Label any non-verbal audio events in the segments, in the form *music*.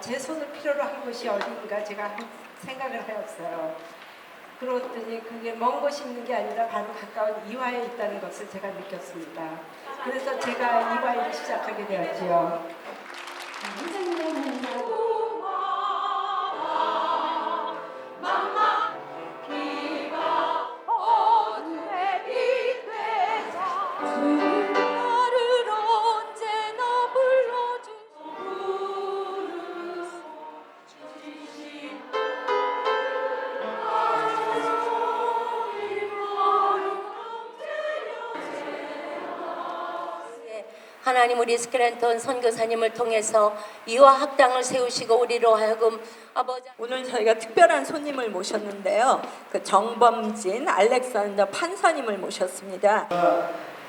제 손을 필요로 한 곳이 어디인가 제가 생각을 해왔어요. 그러더니 그게 먼 곳이 있는 게 아니라 바로 가까운 이화에 있다는 것을 제가 느꼈습니다. 그래서 제가 이화를 시작하게 되었지요. 하나님 우리 스켈렌톤 선교사님을 통해서 이와 학당을 세우시고 우리로 하여금 아버지 오늘 저희가 특별한 손님을 모셨는데요. 그 정범진 알렉산더 판사님을 모셨습니다.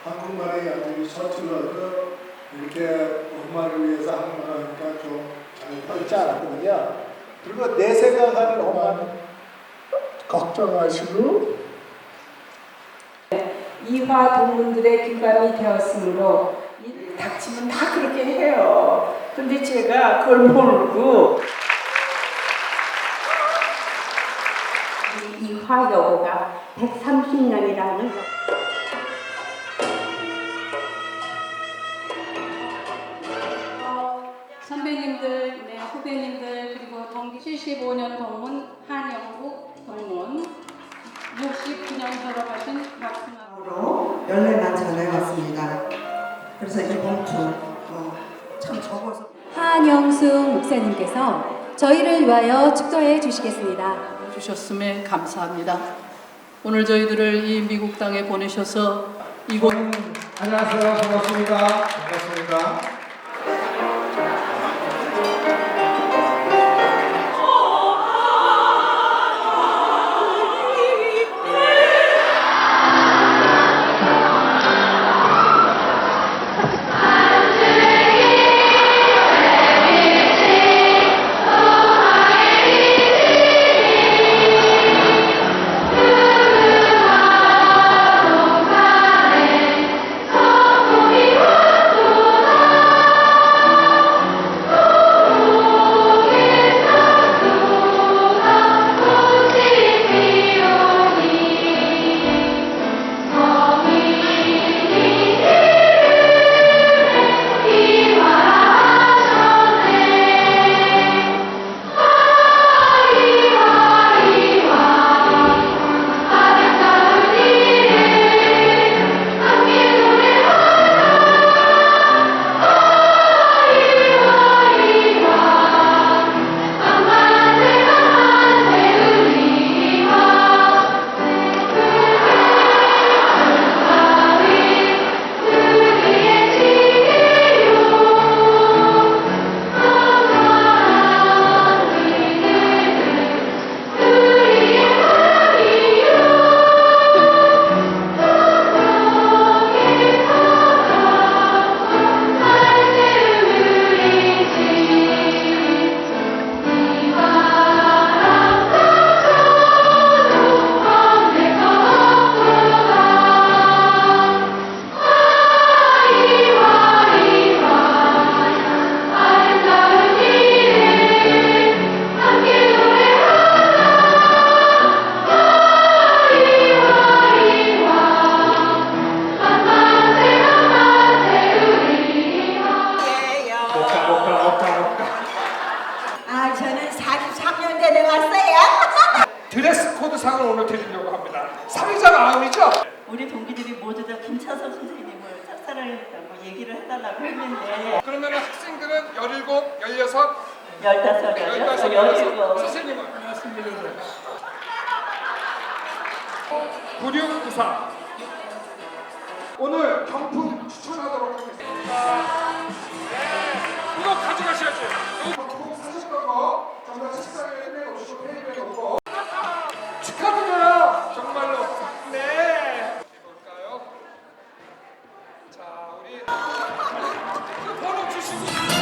한국말이 아주 서툴러도 이렇게 엄마를 위해서 한국말 하니까 좀잘 펼지 않았거든요. 그리고 내 생각하는 엄마는 걱정하시고 이화 동문들의 귀감이 되었으므로 이 닥치면 다 그렇게 해요. 근데 제가 그걸 모르고 이 화여고가 130년이라는 선배님들, 네, 후배님들 그리고 동기 75년 동문 그래서 이 봉투 어, 참 적어서 한영숙 목사님께서 저희를 위하여 축도해 주시겠습니다. 주셨음에 감사합니다. 오늘 저희들을 이 미국 땅에 보내셔서 이곳 안녕하세요 반갑습니다 반갑습니다 목가 목가 목가 목가 아 저는 43년 전에 왔어요. *laughs* 드레스 코드 상을 오늘 드리려고 합니다. 사회자 마음이죠? 우리 동기들이 모두 다 김차섭 선생님을 짝사랑했다고 얘기를 해달라고 했는데 그러면 학생들은 17, 16, 15, 15, 16, 16 17 선생님은 9694 오늘 경품 추천하도록 하겠습니다. 번호 주시고.